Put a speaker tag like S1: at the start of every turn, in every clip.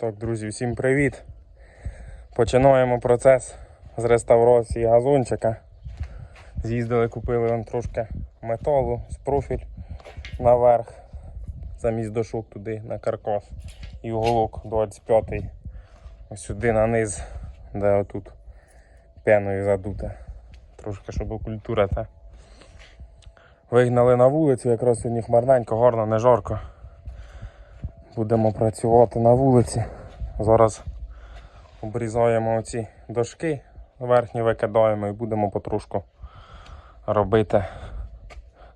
S1: Так, друзі, всім привіт. Починаємо процес з реставрації газончика. З'їздили, купили вон трошки металу з профіль наверх, замість дошок туди на каркас. І уголок 25 ось сюди на низ, де отут пеною задуте. Трошки щоб окультурити. Вигнали на вулицю, якраз сьогодні хмарненько, гарно, не жарко. Будемо працювати на вулиці. Зараз обрізаємо оці дошки, верхні викидаємо і будемо потрошку робити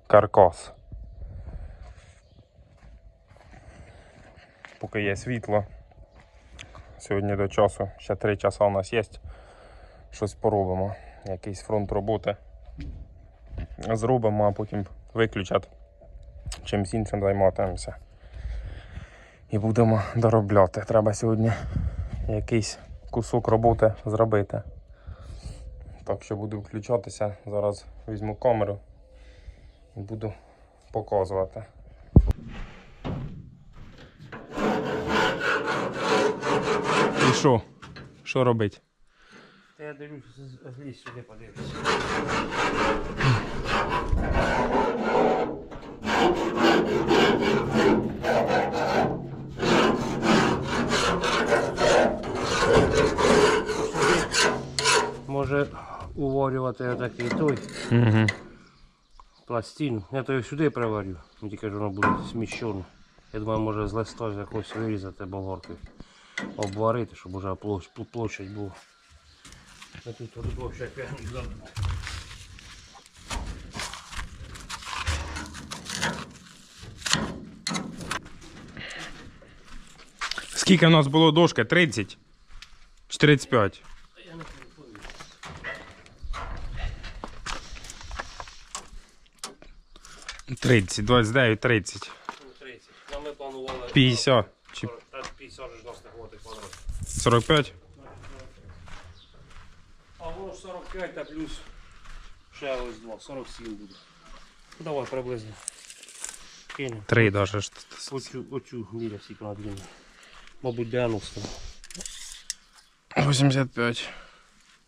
S1: каркас. Поки є світло. Сьогодні до часу, ще 3 часа у нас є. Щось поробимо. Якийсь фронт роботи зробимо, а потім виключать. Чимсь іншим займатимемося і будемо доробляти. Треба сьогодні якийсь кусок роботи зробити. Так що буду включатися. Зараз візьму камеру і буду показувати. І що? Що робити?
S2: Та я дивлюсь, з- злізь сюди подивитися. проварювати такий той.
S1: Угу.
S2: Пластин. Я то його сюди приварю. Тільки кажу, воно буде сміщено. Я думаю, може з листа якось вирізати болгаркою. Обварити, щоб уже площ, площадь була. Я тут ще не забув.
S1: Скільки у нас було дошки? 30?
S2: 45.
S1: 30, 29, 30,
S2: Ну, 30. Ну, ми планували
S1: 50 чи
S2: 40, та 50 ж нас не хватить квадрат.
S1: 45?
S2: А воно ж 45 та плюс ще ось 2, 47 буде. Ну, давай приблизно. Кинемо.
S1: 3 даже. ж.
S2: Оцю, оцю міря длину. Мабуть, 90.
S1: 85.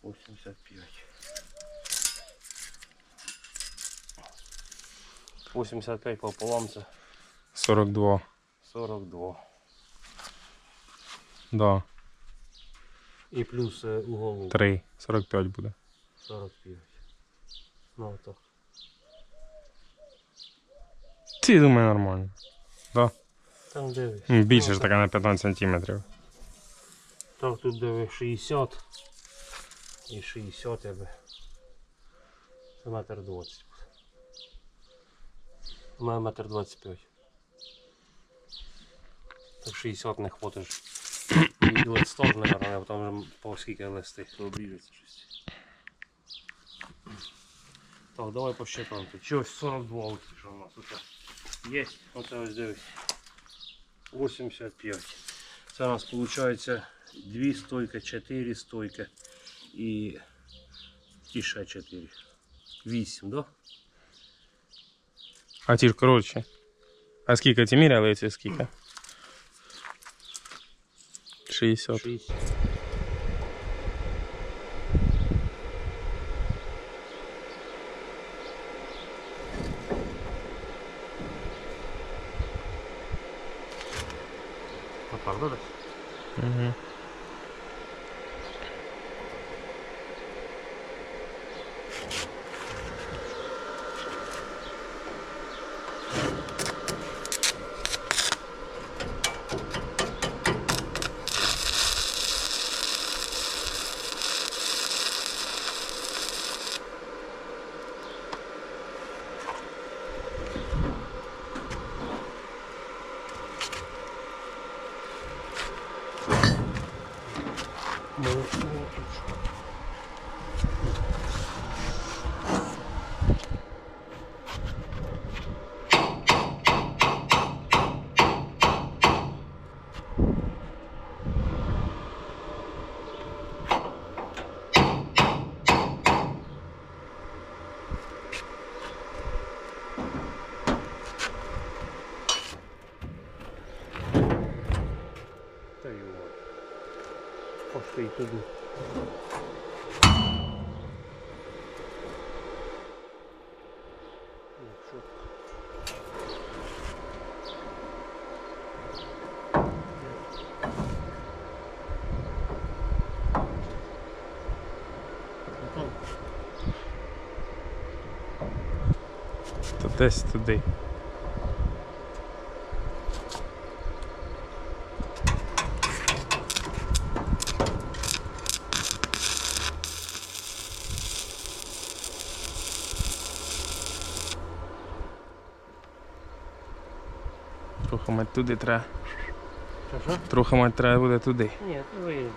S2: 85. 85 пополам це
S1: 42.
S2: 42.
S1: Да.
S2: І плюс е, уголок
S1: 3. 45 буде.
S2: 45. Ну так.
S1: Ці думаю нормально. Да.
S2: Там дивись.
S1: Більше ж така на 15 см.
S2: Так тут диви 60 і 60 тебе. Це метр 20. Мене метр 25. Так 60 не хватиш. І листок, наверное, потім вже по скільки листи обріжеться щось. Так, давай посчитаємо тут. Чогось 42 ось що у нас тут є. Оце ось дивись. 85. Це у нас виходить 2 стойки, 4 стойки і ті ще 4. 8, да?
S1: А ті ж коротше. А скільки ці міряли ці скільки? 60.
S2: 6. Отак, да, десь?
S1: Угу.
S2: Та й
S1: То десь туди. туди треба.
S2: Що, що?
S1: Трохи мать треба буде туди.
S2: Ні, то виїде.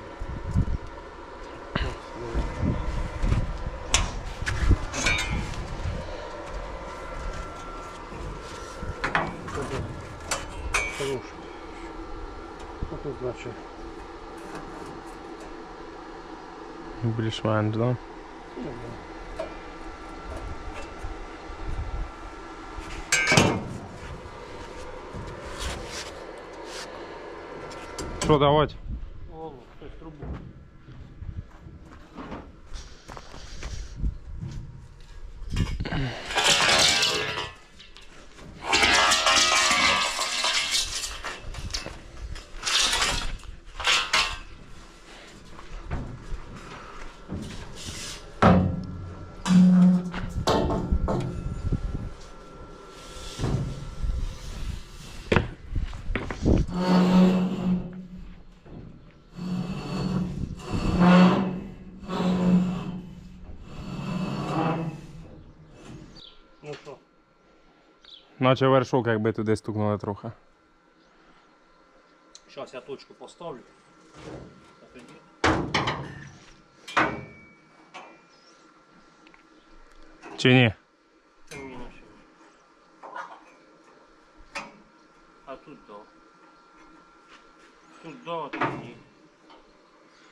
S2: Хорош. Що тут значить?
S1: Більш-менш, да? Що Наче вершок, якби туди стукнули трохи.
S2: Зараз я точку поставлю. А тоді.
S1: Чи ні?
S2: Ні, не ще. А тут да. Тут да, а тут ні.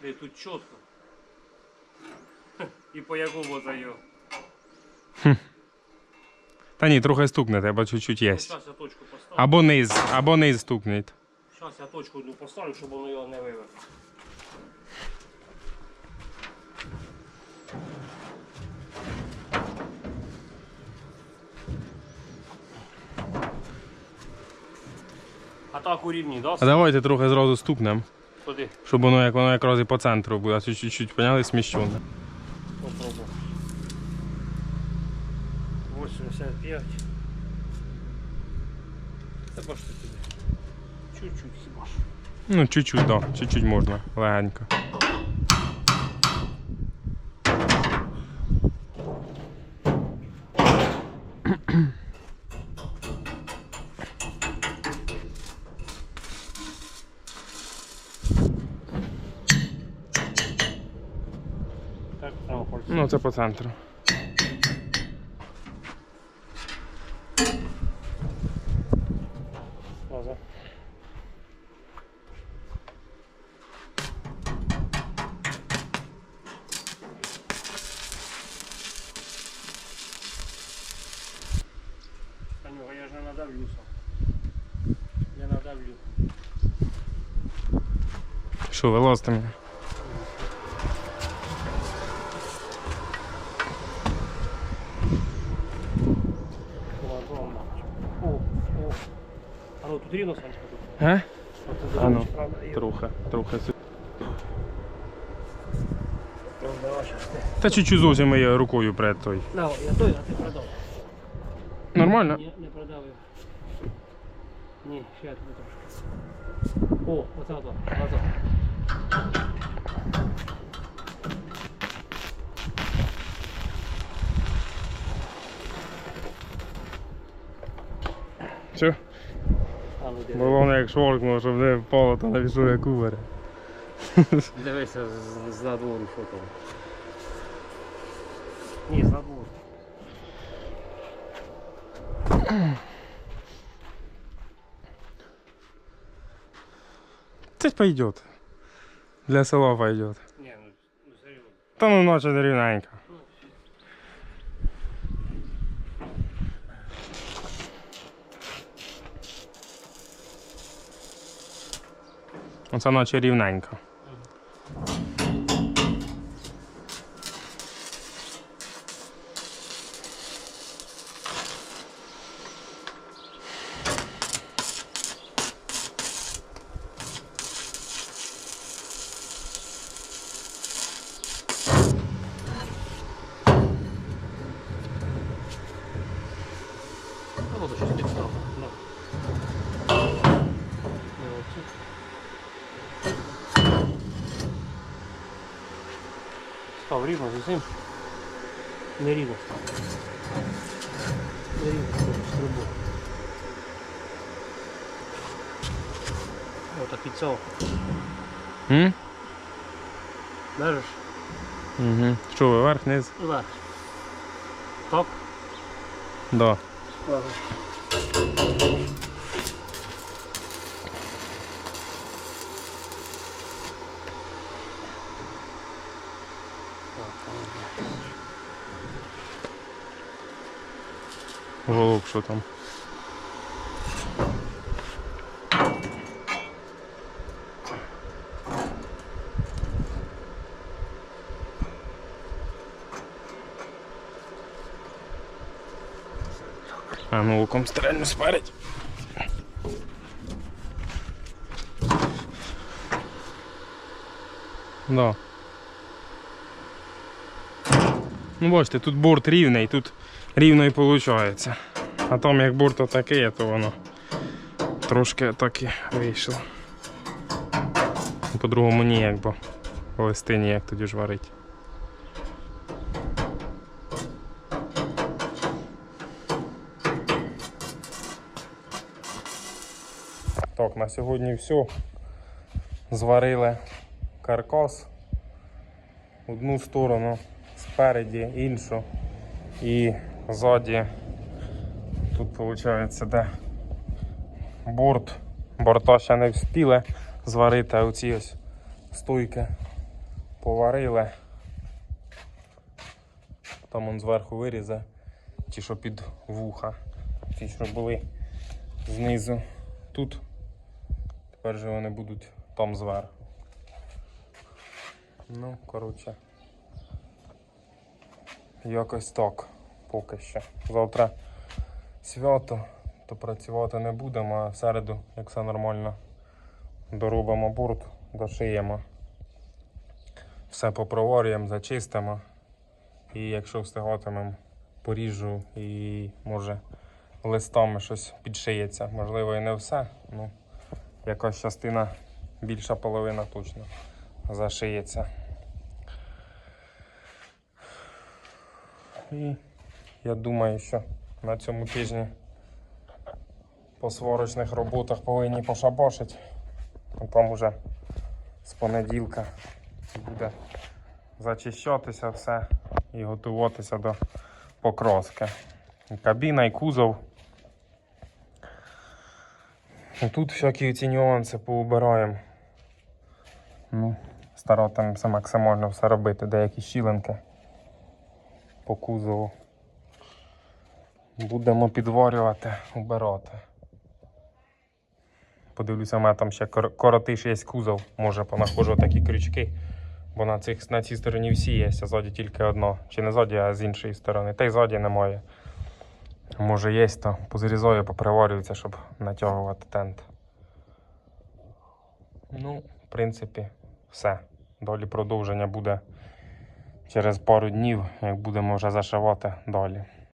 S2: Де тут чітко. І по якому за
S1: Ні, трохи стукне, треба чуть-чуть є.
S2: Зараз я точку поставлю.
S1: Або низ, або низ стукнеть.
S2: Зараз я точку одну поставлю, щоб воно його не вивернуло. А так у рівні, да?
S1: А давайте трохи зразу стукнемо,
S2: Куди?
S1: щоб воно як воно якраз і по центру буде, а чуть-чуть, поняли, сміщене.
S2: 85. Це бачите тобі. Чуть-чуть хіба ж.
S1: Ну, чуть-чуть, да, чуть-чуть можна, легенько.
S2: Так, там пальці.
S1: Ну, це по центру.
S2: Назад. Танюга, я ж не надавлю сам. Я надавлю.
S1: Що, вилазьте мене?
S2: Ладно. О, о. А ну тут рівно, Санечка, тут.
S1: А ну,
S2: і-
S1: Трохи, трохи. Та чуть-чуть зовсім я рукою пред той.
S2: На, я той, а ти продав.
S1: Нормально?
S2: Ні, не продав. Ні, ще тобі трошки. О, оце ото, назад.
S1: Все?
S2: А ну диви.
S1: Було воно як шоркнуло, щоб не впало, то навіщо як кубери.
S2: Дивися з, з надвору, що там. Ні, з надвору.
S1: Це пойдет. Для села пойдет.
S2: Ні, ну, ну серйозно.
S1: Та ну наче не рівненько. Оце наче рівненько.
S2: Рівно з усім. Не рівно став. Не рівно. Отак і цього.
S1: М?
S2: Держиш?
S1: Угу. Що, ви вверх, низ?
S2: Вверх. Так.
S1: Да.
S2: Ага.
S1: Голуб, що там? А ну луком стрельну спереді. Да. Ну бачите, тут борт рівний, тут рівно і виходить. А там як борт отакий, то воно трошки так і вийшло. По-другому ніяк, бо листи ніяк тоді ж варить. Так, на сьогодні все. Зварили каркас одну сторону, спереді іншу і ззаді тут виходить де борт. Борта ще не встигли зварити, а оці ось стойки поварили. Там он зверху вирізе, ті, що під вуха, ті, що були знизу тут. Тепер же вони будуть там зверху. Ну, коротше. Якось так поки що. Завтра свято, то працювати не будемо, а в середу, як все нормально, доробимо борт, дошиємо. Все попроварюємо, зачистимо. І якщо встигатимемо, поріжу і може листами щось підшиється. Можливо і не все. Ну, якась частина, більша половина точно зашиється. І я думаю, що на цьому тижні по сварочних роботах повинні пошабашити. А Там уже з понеділка буде зачищатися все і готуватися до покраски. І кабіна, і кузов. І тут всякі ці нюанси поубираємо. Ну, старатимемося максимально все робити, деякі щілинки по кузову. Будемо підварювати, убирати. Подивлюся, у мене там ще кор- коротиш є кузов, може понаходжу такі крючки, бо на, цих, на цій стороні всі є, а ззаді тільки одно. Чи не ззаді, а з іншої сторони. Та й ззаді немає. Може є, то позрізаю, поприварюється, щоб натягувати тент. Ну, в принципі, все. Далі продовження буде через пару днів, як будемо вже зашивати далі.